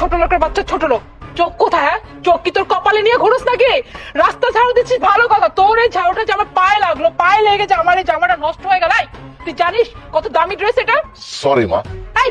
ছোট লোকের বাচ্চা ছোট লোক। চোখ কোথায় হ্যাঁ? চোখ কি তোর কপালে নিয়ে ঘুরোস নাকি? রাস্তা ঝাড়ু দিচ্ছিস ভালো কথা। তোর এই ঝাড়ুটা যে আমার পায়ে লাগল পায়ে লেগে যে আমার এই জামাটা নষ্ট হয়ে গেল। তুই জানিস কত দামি ড্রেস এটা? সরি মা। এই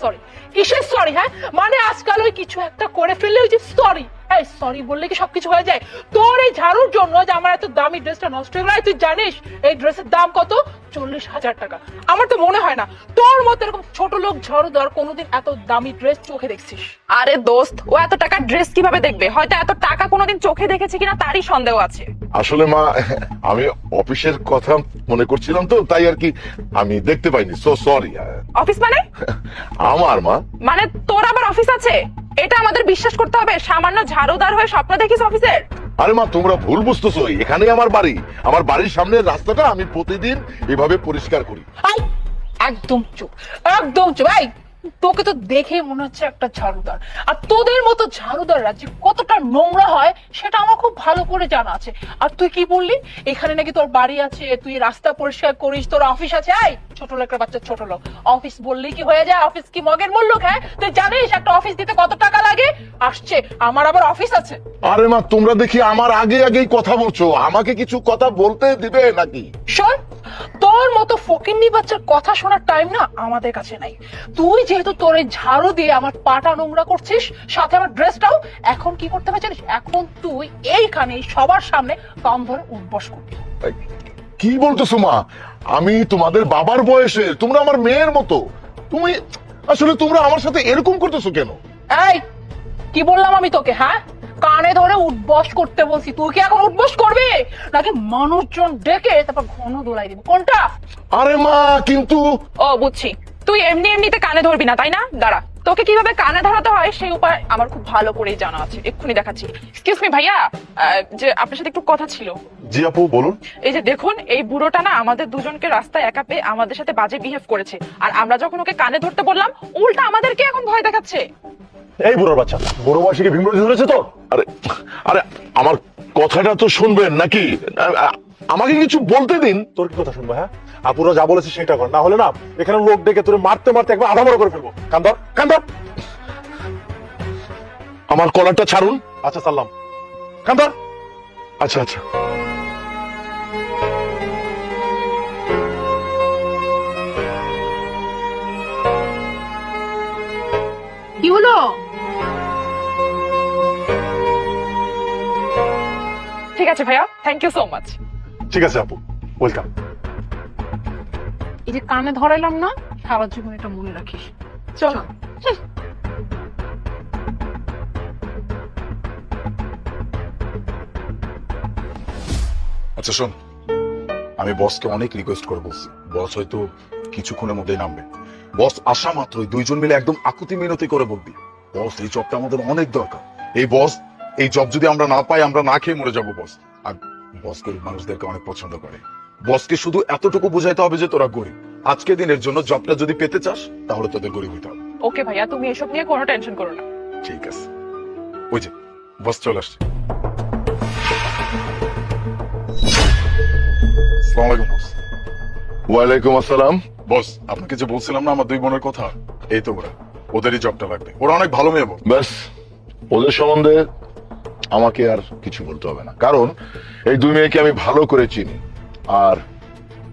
সরি কিসের সরি হ্যাঁ? মানে আজকাল ওই কিছু একটা করে ফেললে ওই যে সরি এই সরি বললে কি সবকিছু হয়ে যায়? তোর এই ঝাড়ুর জন্য যে আমার এত দামি ড্রেসটা নষ্ট হয়ে গেল তুই জানিস এই ড্রেসের দাম কত? চল্লিশ হাজার টাকা। আমার তো মনে হয় না তোর মতো এরকম ছোট লোক ঝাড়ুদার কোনোদিন এত দামি ড্রেস চোখে দেখছিস। আরে দোস্ত ও এত টাকার ড্রেস কীভাবে দেখবে? হয়তো এত টাকা কোনোদিন চোখে দেখেছে কিনা তারই সন্দেহ আছে। আসলে মা আমি অফিসের কথা মনে করছিলাম তো তাই আর কি আমি দেখতে পাইনি। সো সরি অফিস মানে? আমার মা। মানে তোর আবার অফিস আছে? এটা আমাদের বিশ্বাস করতে হবে সামান্য ঝাড়ুদার হয়ে স্বপ্ন দেখিস অফিসের? আরে মা তোমরা ভুল বুঝতেছো এখানেই আমার বাড়ি। আমার বাড়ির সামনের রাস্তাটা আমি প্রতিদিন এভাবে পরিষ্কার করি। আই একদম চুপ একদম চুপ। এই তোকে তো দেখে মনে হচ্ছে একটা ঝাড়ুদার। আর তোদের মতো ঝাড়ুদাররা যে কতটা নোংরা হয় সেটা আমার খুব ভালো করে জানা আছে। আর তুই কি বললি? এখানে নাকি তোর বাড়ি আছে তুই রাস্তা পরিষ্কার করিস তোর অফিস আছে আই ছোট লোকের বাচ্চা ছোট লোক। অফিস বললেই কি হয়ে যায়? অফিস কি মগের মূল্য হ্যাঁ? তুই জানিস একটা অফিস দিতে কত টাকা লাগে? আসছে আমার আবার অফিস আছে। আরে মা তোমরা দেখি আমার আগে আগেই কথা বলছো। আমাকে কিছু কথা বলতে দিবে নাকি? শোন তোর মতো ফকিন্নি বাচ্চার কথা শোনার টাইম না আমাদের কাছে নাই। তুই যেহেতু তোর এই ঝাড়ু দিয়ে আমার পাটা নোংরা করছিস সাথে আমার ড্রেসটাও এখন কি করতে হবে জানিস? এখন তুই এইখানে সবার সামনে কাম ধরে উঠবস করবি। কি বলতেছো মা? আমি তোমাদের বাবার বয়সে তোমরা আমার মেয়ের মতো। তুমি আসলে তোমরা আমার সাথে এরকম করতেছো কেন? এই কি বললাম আমি তোকে হ্যাঁ? কানে ধরে উঠবস করতে বলছি তুই কি এখন উঠবস করবি? নাকি মানুষজন ডেকে তারপর ঘন দোলাই দিব? কোনটা? আরে মা কিন্তু ও বুঝছি। তুই এমনি এমনিতে কানে ধরবি না তাই না? দাঁড়া। তোকে কীভাবে কানে ধরাতে হয় সেই উপায় আমার খুব ভালো করেই জানা আছে। এক্ষুনি দেখাচ্ছি। এক্সকিউজ মি ভাইয়া যে আপনার সাথে একটু কথা ছিল। জি আপু বলুন। এই যে দেখুন এই বুড়োটা না আমাদের দুজনকে রাস্তায় একা পেয়ে আমাদের সাথে বাজে বিহেভ করেছে। আর আমরা যখন ওকে কানে ধরতে বললাম উল্টা আমাদেরকে এখন ভয় দেখাচ্ছে। এই বুড়োর বাচ্চা বুড়ো বয়সে কি ধরেছে তো আরে আরে আমার কথাটা তো শুনবেন নাকি? আমাকে কিছু বলতে দিন। তোর কি কথা শুনব হ্যাঁ? আপুরা যা বলেছে সেটা কর না হলে না এখানে লোক ডেকে তোর মারতে মারতে একবার আধা বড় করে ফেলব। কান্দর কান্দর আমার কলারটা ছাড়ুন। আচ্ছা সাল্লাম। কান্দর আচ্ছা আচ্ছা। কি হলো? ঠিক আছে ভাইয়া থ্যাংক ইউ সো মাচ ঠিক আছে আপু। ওয়েলকাম এই যে কানে ধরাইলাম না সারা জীবন এটা মনে রাখিস। চল। আচ্ছা শোন। আমি বসকে অনেক রিকোয়েস্ট করে বলছি। বস হয়তো কিছুক্ষণের মধ্যেই নামবে। বস আসা মাত্রই দুইজন মিলে একদম আকুতি মিনতি করে বলবি। বস এই জবটা আমাদের অনেক দরকার। এই বস এই জব যদি আমরা না পাই আমরা না খেয়ে মরে যাব বস। আর বস গরিব মানুষদেরকে অনেক পছন্দ করে। বসকে শুধু এতটুকু বুঝাইতে হবে যে তোরা গরিব। আজকে দিনের জন্য জবটা যদি পেতে চাস তাহলে তোদের গরিব হইতে হবে। ওকে ভাইয়া তুমি এসব নিয়ে কোনো টেনশন করো না। ঠিক আছে। ওই যে বস চলে আসছে। আসসালামু বস। ওয়ালাইকুম আসসালাম। বস আপনাকে যে বলছিলাম না আমার দুই বোনের কথা? এই তো ওরা। ওদেরই জবটা লাগবে। ওরা অনেক ভালো মেয়ে বল ব্যাস ওদের সম্বন্ধে আমাকে আর কিছু বলতে হবে না। কারণ এই দুই মেয়েকে আমি ভালো করে চিনি আর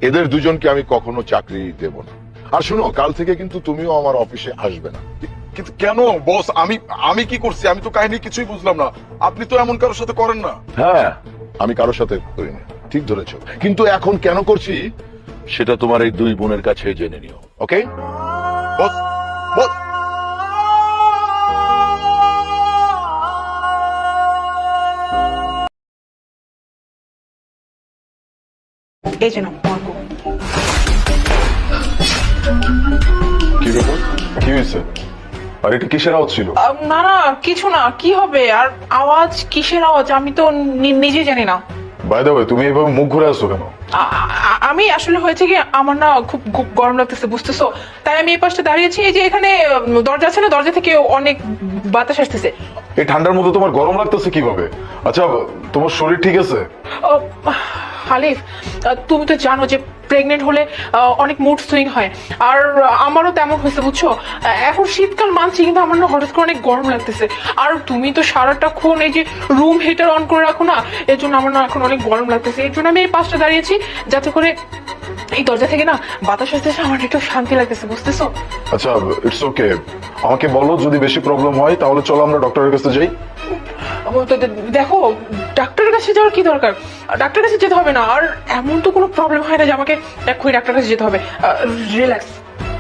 এদের দুজনকে আমি কখনো চাকরি দেব না। আর শুনো কাল থেকে কিন্তু তুমিও আমার অফিসে আসবে না। কিন্তু কেন বস আমি আমি কি করছি? আমি তো কাহিনী কিছুই বুঝলাম না। আপনি তো এমন কারোর সাথে করেন না। হ্যাঁ। আমি কারোর সাথে করিনি। ঠিক ধরেছো। কিন্তু এখন কেন করছি? সেটা তোমার এই দুই বোনের কাছে জেনে নিও। ওকে বস বস। এই যে না অর্ক কি ব্যাপার? কি হয়েছে? আর এটা কিসের আওয়াজ ছিল? আহ, না না কিছু না কি হবে? আর আওয়াজ কিসের আওয়াজ? আমি তো নি- নিজে জানি না। বাই দ্য ওয়ে তুমি এভাবে মুখ ঘুরে আসছো কেন? আ- আ- আমি আসলে হয়েছে কি আমার না খুব গরম লাগতেছে বুঝতেছো? তাই আমি এই পাশটা দাঁড়িয়েছি এই যে এখানে উম, দরজা আছে না দরজা থেকে অনেক বাতাস আসতেছে। এই ঠান্ডার মধ্যে তোমার গরম লাগতেছে কীভাবে? আচ্ছা তোমার শরীর ঠিক আছে? ও, হালিফ তুমি তো জানো যে প্রেগনেন্ট হলে অনেক মুড সুইং হয়। আর আমারও তেমন হয়েছে, বুঝছ? এখন শীতকাল মানছি, কিন্তু আমার না হঠাৎ করে অনেক গরম লাগতেছে। আর তুমি তো সারাটাক্ষণ এই যে রুম হিটার অন করে রাখো না, এর জন্য আমার না এখন অনেক গরম লাগতেছে। এর জন্য আমি এই পাশটা দাঁড়িয়েছি, যাতে করে এই দরজা থেকে না বাতাস আসতেছে আমার একটু শান্তি লাগতেছে বুঝতেছো? আচ্ছা ইটস ওকে আমাকে বলো যদি বেশি প্রবলেম হয় তাহলে চলো আমরা ডক্টরের কাছে যাই। দেখো ডাক্তারের কাছে যাওয়ার কি দরকার? ডাক্তারের কাছে যেতে হবে না আর এমন তো কোনো প্রবলেম হয় না যে আমাকে এক্ষুনি ডাক্তারের কাছে যেতে হবে। রিল্যাক্স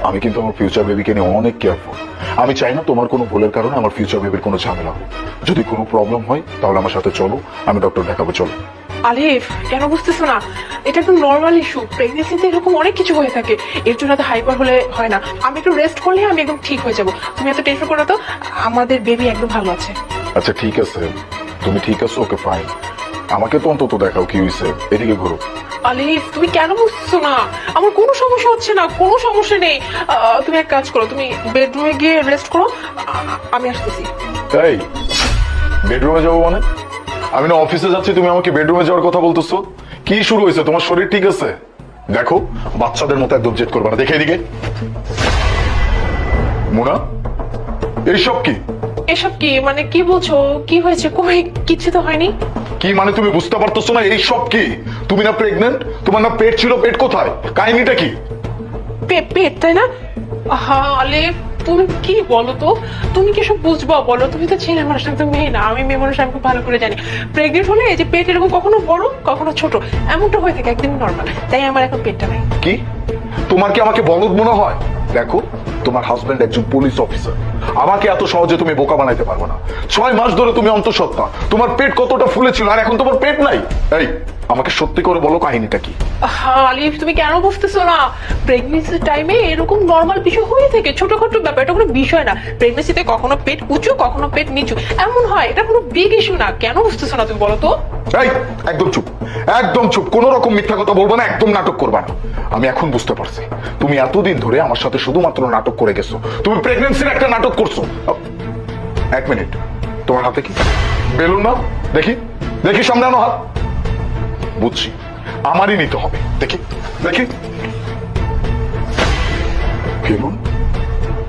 আমি কিন্তু আমার ফিউচার বেবিকে নিয়ে অনেক কেয়ারফুল আমি চাই না তোমার কোনো ভুলের কারণে আমার ফিউচার বেবির কোনো ঝামেলা হোক। যদি কোনো প্রবলেম হয় তাহলে আমার সাথে চলো আমি ডক্টর দেখাবো চলো। আলিফ কেন বুঝতেছো না? এটা একদম নর্মাল ইস্যু প্রেগনেন্সিতে এরকম অনেক কিছু হয়ে থাকে। এর জন্য তো হাইপার হলে হয় না। আমি একটু রেস্ট করলে আমি একদম ঠিক হয়ে যাব। তুমি এত টেনশন করো তো। আমাদের বেবি একদম ভালো আছে। আচ্ছা ঠিক আছে। তুমি ঠিক আছো? ওকে ফাইন আমাকে তো অন্তত দেখাও কি হয়েছে এদিকে ঘুরো। আলিফ তুমি কেন বুঝতেছো না? আমার কোনো সমস্যা হচ্ছে না। কোনো সমস্যা নেই। আহ, তুমি এক কাজ করো। তুমি বেডরুমে গিয়ে রেস্ট করো। আ- আমি আসতেছি। এই বেডরুমে যাব মানে? আমি না অফিসে যাচ্ছি তুমি আমাকে বেডরুমে যাওয়ার কথা বলতেছো। কি শুরু হয়েছে? তোমার শরীর ঠিক আছে? দেখো বাচ্চাদের মতো একদম জেদ করবে না। দেখে এদিকে। মুনা এইসব কি? এসব কি? মানে কি বলছো? কি হয়েছে? কই? কিচ্ছু তো হয়নি? কি মানে তুমি বুঝতে পারতেছো না এইসব কি? তুমি না প্রেগনেন্ট তোমার না পেট ছিল পেট কোথায়? কাহিনীটা কি? পেট তাই না? হা আলিফ। তুমি কি বলো তো তুমি কি সব বুঝবা বলো? তুমি তো ছেলে মানুষ, তুমি মেয়ে না। আমি মেয়ে মানুষ, আমি খুব ভালো করে জানি। প্রেগনেন্ট হলে যে পেট এরকম কখনো বড়, কখনো ছোট, এমনটা হয়ে থাকে একদম নর্মাল তাই আমার এখন পেটটা নাই কি? তোমার কি আমাকে বলদ মনে হয়? দেখো, তোমার হাজবেন্ড একজন পুলিশ অফিসার আমাকে এত সহজে তুমি বোকা বানাইতে পারব না। ছয় মাস ধরে তুমি অন্তঃসত্ত্বা। তোমার পেট কতটা ফুলেছিল আর এখন তোমার পেট নাই? এই আমাকে সত্যি করে বলো কাহিনীটা কি? আলিফ তুমি কেন বুঝতেছো না? টাইমে এরকম নর্মাল বিষয় হয়ে থাকে ছোটখাটো ব্যাপার এটা কোনো বিষয় না। প্রেগনেন্সিতে কখনো পেট উঁচু কখনো পেট নিচু। এমন হয় এটা কোনো বিগ ইস্যু না। কেন বুঝতেছো না তুমি বলো তো? এই একদম চুপ। একদম চুপ। কোনো রকম মিথ্যা কথা বলব না, একদম নাটক করবা না। আমি এখন বুঝতে পারছি। তুমি এতদিন ধরে আমার সাথে শুধুমাত্র নাটক করে গেছো। তুমি প্রেগনেন্সির একটা নাটক করছ। এক মিনিট। তোমার হাতে কি? বেলুন না দেখি। দেখি সামলানো হাত। বুঝছি। আমারই নিতে হবে। দেখি। দেখি। বেলুন?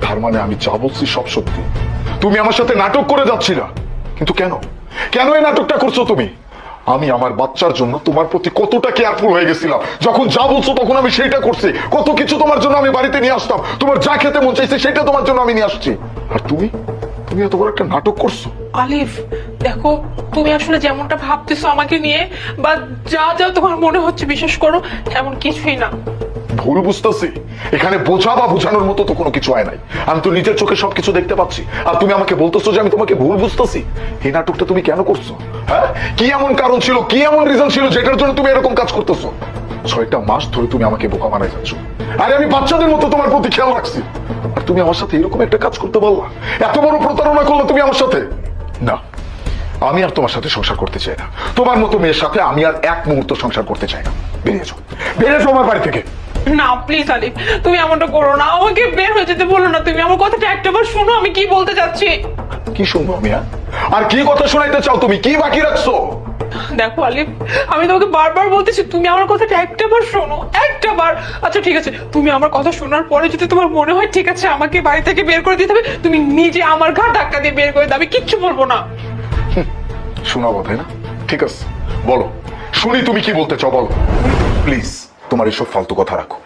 তার মানে আমি যা বলছি সব সত্যি। তুমি আমার সাথে নাটক করে যাচ্ছিলা। কিন্তু কেন? কেন এই নাটকটা করছ তুমি? আমি আমার বাচ্চার জন্য তোমার প্রতি কতটা কেয়ারফুল হয়ে গেছিলাম। যখন যা বলছো তখন আমি সেইটা করছি। কত কিছু তোমার জন্য আমি বাড়িতে নিয়ে আসতাম। তোমার যা খেতে মন চাইছে সেটা তোমার জন্য আমি নিয়ে আসছি। আর তুমি? তুমি এত বড় একটা নাটক করছ। আলিফ, দেখো, তুমি আসলে যেমনটা ভাবতেছো আমাকে নিয়ে, বা যা যা তোমার মনে হচ্ছে বিশ্বাস করো এমন কিছুই না। ভুল বুঝতেছি। এখানে বোঝা বা বোঝানোর মতো তো কোনো কিছু হয় নাই। আমি তো নিজের চোখে সবকিছু দেখতে পাচ্ছি। আর তুমি আমাকে বলতেছো যে আমি তোমাকে ভুল বুঝতেছি। এই নাটকটা তুমি কেন করছ? হ্যাঁ? কি এমন কারণ ছিল? কি এমন রিজন ছিল যেটার জন্য তুমি এরকম কাজ করতেছো? ছয়টা মাস ধরে তুমি আমাকে বোকা বানাই যাচ্ছ। আরে, আমি বাচ্চাদের মতো তোমার প্রতি খেয়াল রাখছি। আর তুমি আমার সাথে এরকম একটা কাজ করতে পারলা? এত বড় প্রতারণা করল তুমি আমার সাথে? না, আমি আর তোমার সাথে সংসার করতে চাই না। তোমার মতো মেয়ের সাথে আমি আর এক মুহূর্ত সংসার করতে চাই না। বেরিয়ে যাও। বেরিয়ে যাও আমার বাড়ি থেকে। না প্লিজ আলিফ তুমি এমনটা করো না। আমাকে বের হয়ে যেতে বলো না তুমি। আমার কথাটা একটাবার শোনো আমি কি বলতে চাচ্ছি কি শুনব আমি আর? আর কি কথা শোনাইতে চাও তুমি? কি বাকি রাখছো? দেখো আলিফ আমি তোমাকে বারবার বলতেছি তুমি আমার কথাটা একটা বার শোনো একটা বার। আচ্ছা ঠিক আছে তুমি আমার কথা শোনার পরে যদি তোমার মনে হয় ঠিক আছে আমাকে বাড়ি থেকে বের করে দিতে হবে তুমি নিজে আমার ঘাট ধাক্কা দিয়ে বের করে দাও আমি কিচ্ছু বলব না। শোনাবো তাই না? ঠিক আছে বলো। শুনি তুমি কি বলতে চাও বলো। প্লিজ তোমার এসব ফালতু কথা রাখো।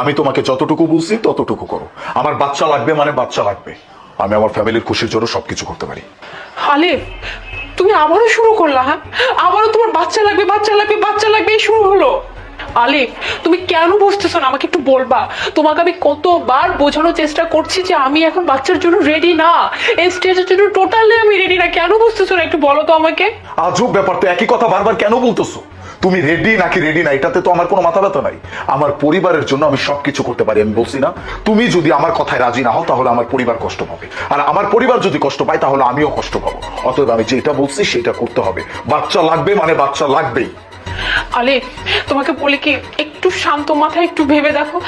আমি তোমাকে যতটুকু বলছি ততটুকু করো। আমার বাচ্চা লাগবে মানে বাচ্চা লাগবে। আমি আমার ফ্যামিলির খুশির জন্য সবকিছু করতে পারি। আলিফ তুমি আবারও শুরু করলা হ্যাঁ? আবারও তোমার বাচ্চা লাগবে বাচ্চা লাগবে বাচ্চা লাগবে এই শুরু হলো। আলিফ তুমি কেন বুঝতেছো না? আমাকে একটু বলবা। তোমাকে আমি কতবার বোঝানোর চেষ্টা করছি যে আমি এখন বাচ্চার জন্য রেডি না। এই স্টেজের জন্য টোটালি আমি রেডি না। কেন বুঝতেছো না? একটু বলো তো আমাকে। আজব ব্যাপার তো একই কথা বারবার কেন বলতেছো? তুমি রেডি নাকি রেডি না, এটাতে তো আমার কোনো মাথা ব্যথা নাই। আমার পরিবারের জন্য আমি সবকিছু করতে পারি, আমি বলছি না। তুমি যদি আমার কথায় রাজি না হও, তাহলে আমার পরিবার কষ্ট পাবে। আর আমার পরিবার যদি কষ্ট পায়, তাহলে আমিও কষ্ট পাবো। অতএব আমি যেটা বলছি, সেটা করতে হবে। বাচ্চা লাগবে মানে বাচ্চা লাগবেই। আলে, তোমাকে বলি কি, একটু শান্ত মাথায় একটু ভেবে দেখো।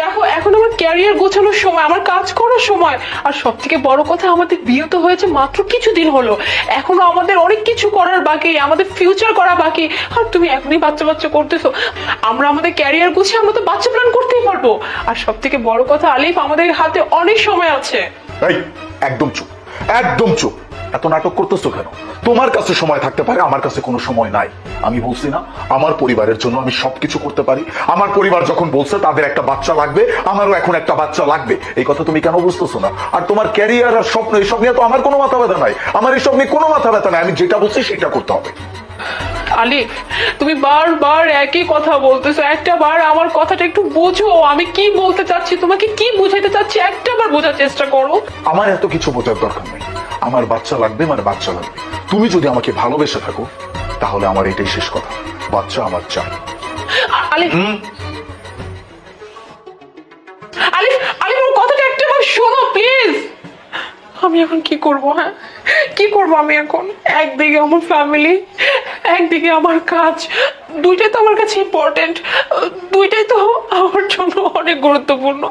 দেখো, এখন আমার ক্যারিয়ার গোছানোর সময়, আমার কাজ করার সময়। আর সব থেকে বড় কথা, আমাদের বিয়ে তো হয়েছে মাত্র কিছুদিন হলো। এখনও আমাদের অনেক কিছু করার বাকি, আমাদের ফিউচার করা বাকি। আর তুমি এখনই বাচ্চা বাচ্চা করতেছো। আমরা আমাদের ক্যারিয়ার গুছিয়ে, আমরা তো বাচ্চা প্ল্যান করতেই পারব। আর সব থেকে বড় কথা, আলিফ, আমাদের হাতে অনেক সময় আছে। একদম চুপ একদম চুপ। এত নাটক করতেছো কেন? তোমার কাছে সময় থাকতে পারে আমার কাছে কোনো সময় নাই। আমি বলছি না আমার পরিবারের জন্য আমি সবকিছু করতে পারি। আমার পরিবার যখন বলছে তাদের একটা বাচ্চা লাগবে আমারও এখন একটা বাচ্চা লাগবে। এই কথা তুমি কেন বুঝতেছো না? আর তোমার ক্যারিয়ার আর স্বপ্ন এইসব নিয়ে তো আমার কোনো মাথা ব্যথা নাই। আমার এইসব নিয়ে কোনো মাথা ব্যথা নাই। আমি যেটা বলছি সেটা করতে হবে। আলিফ তুমি বারবার একই কথা বলতেছো। একটা বার আমার কথাটা একটু বোঝো। আমি কি বলতে চাচ্ছি? তোমাকে কি বুঝাইতে চাচ্ছি? একটা বার বোঝার চেষ্টা করো। আমার এত কিছু বোঝার দরকার নেই। আমার বাচ্চা লাগবে মানে বাচ্চা লাগবে। তুমি যদি আমাকে ভালোবেসে থাকো তাহলে আমার এটাই শেষ কথা। বাচ্চা আমার চাই। আলিফ! আলিফ আলিফ আমার কথাটা একটা শোনো প্লিজ। আমি এখন কি করব হ্যাঁ? কি করব আমি এখন? একদিকে আমার ফ্যামিলি একদিকে আমার কাজ। দুইটাই তো আমার কাছে ইম্পর্টেন্ট দুইটাই তো আমার জন্য অনেক গুরুত্বপূর্ণ।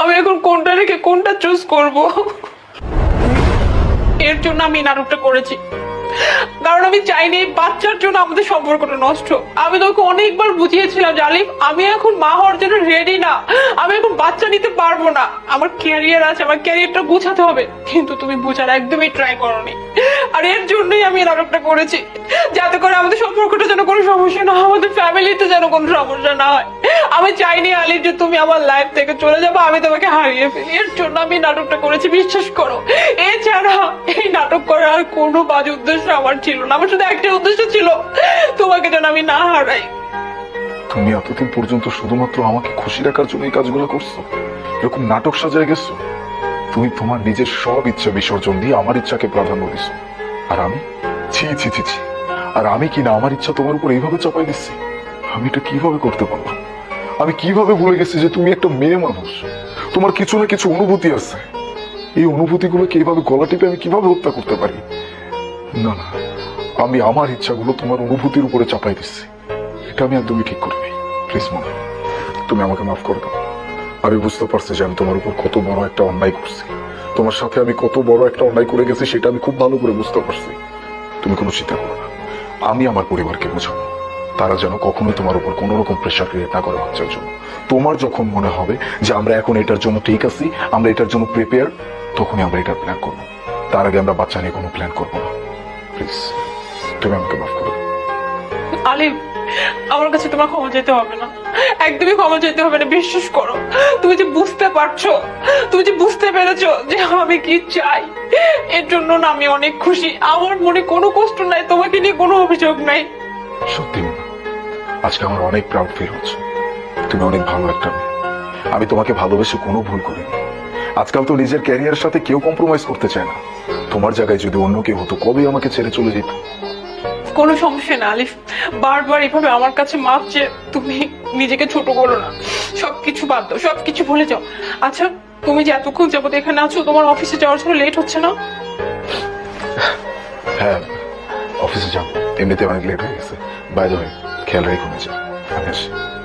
আমি এখন কোনটা রেখে কোনটা চুজ করব? এর জন্য আমি নাটকটা করেছি। কারণ আমি চাইনি এই বাচ্চার জন্য আমাদের সম্পর্কটা নষ্ট। আমি তোকে অনেকবার বুঝিয়েছিলাম আলিফ, আমি এখন মা হওয়ার জন্য রেডি না। আমি এখন বাচ্চা নিতে পারব না। আমার ক্যারিয়ার আছে, আমার ক্যারিয়ারটা গুছাতে হবে। কিন্তু তুমি বোঝার একদমই ট্রাই করনি। আর এর জন্যই আমি নাটকটা করেছি। যাতে করে আমাদের সম্পর্কটা যেন কোনো সমস্যা না হয়, আমাদের ফ্যামিলিতে যেন কোনো সমস্যা না হয়। আমি চাইনি আলিফ যে তুমি আমার লাইফ থেকে চলে যাব, আমি তোমাকে হারিয়ে ফেলি। এর জন্য আমি নাটকটা করেছি, বিশ্বাস করো। এছাড়া এই নাটক করার আর কোনো বাজে উদ্দেশ্য আমার ছিল না। আমার শুধু একটা উদ্দেশ্য ছিল, তোমাকে যেন আমি না হারাই। তুমি এতদিন পর্যন্ত শুধুমাত্র আমাকে খুশি রাখার জন্য এই কাজগুলো করছ? এরকম নাটক সাজায় গেছো? তুমি তোমার নিজের সব ইচ্ছা বিসর্জন দিয়ে আমার ইচ্ছাকে প্রাধান্য দিছো। আর আমি? ছি ছি ছি ছি। আর আমি কি না, আমার ইচ্ছা তোমার উপর এইভাবে চাপাই দিচ্ছি? আমি এটা কীভাবে করতে পারলাম? আমি কীভাবে ভুলে গেছি যে তুমি একটা মেয়ে মানুষ? তোমার কিছু না কিছু অনুভূতি আছে। এই অনুভূতিগুলোকে এইভাবে গলা টিপে আমি কীভাবে হত্যা করতে পারি? না না, আমি আমার ইচ্ছাগুলো তোমার অনুভূতির উপরে চাপাই দিচ্ছি। এটা আমি একদমই ঠিক করিনি। প্লিজ, মা, তুমি আমাকে মাফ করে দাও। আমি বুঝতে পারছি যে আমি তোমার উপর কত বড় একটা অন্যায় করছি। তোমার সাথে আমি কত বড় একটা অন্যায় করে গেছি, সেটা আমি খুব ভালো করে বুঝতে পারছি। তুমি কোনো চিন্তা করো না। আমি আমার পরিবারকে বোঝাবো। তারা যেন কখনোই তোমার উপর কোনো রকম প্রেশার ক্রিয়েট না করে বাচ্চার জন্য। তোমার যখন মনে হবে যে আমরা এখন এটার জন্য ঠিক আছি আমরা এটার জন্য প্রিপেয়ার তখনই আমরা এটার প্ল্যান করব। তার আগে আমরা বাচ্চা নিয়ে কোনো প্ল্যান করব না। প্লিজ তুমি আমাকে মাফ করো আলিফ আমার কাছে তোমার ক্ষমা যেতে হবে না। একদমই ক্ষমা যেতে হবে না বিশ্বাস করো। তুমি যে বুঝতে পারছ তুমি যে বুঝতে পেরেছ যে আমি কি চাই এর জন্য না আমি অনেক খুশি। আমার মনে কোনো কষ্ট নাই তোমাকে নিয়ে কোনো অভিযোগ নাই। সত্যি আজকে আমার অনেক প্রাউড ফিল হচ্ছে। তুমি অনেক ভালো একটা মেয়ে। আমি তোমাকে ভালোবেসে কোনো ভুল করিনি। আজকাল তো নিজের ক্যারিয়ার সাথে কেউ কম্প্রোমাইজ করতে চায় না। তোমার জায়গায় যদি অন্য কেউ হতো কবে আমাকে ছেড়ে চলে যেত? কোনো সমস্যা না আলিফ। বারবার এভাবে আমার কাছে মাপ চেয়ে তুমি নিজেকে ছোট করো না। সবকিছু বাদ দাও সবকিছু ভুলে যাও। আচ্ছা তুমি যে এতক্ষণ যাবত এখানে আছো তোমার অফিসে যাওয়ার জন্য লেট হচ্ছে না? হ্যাঁ অফিসে যাব। এমনিতে অনেক লেট হয়ে গেছে। বাই বাইরে হয়ে খেয়াল রেখে যা আমি আসি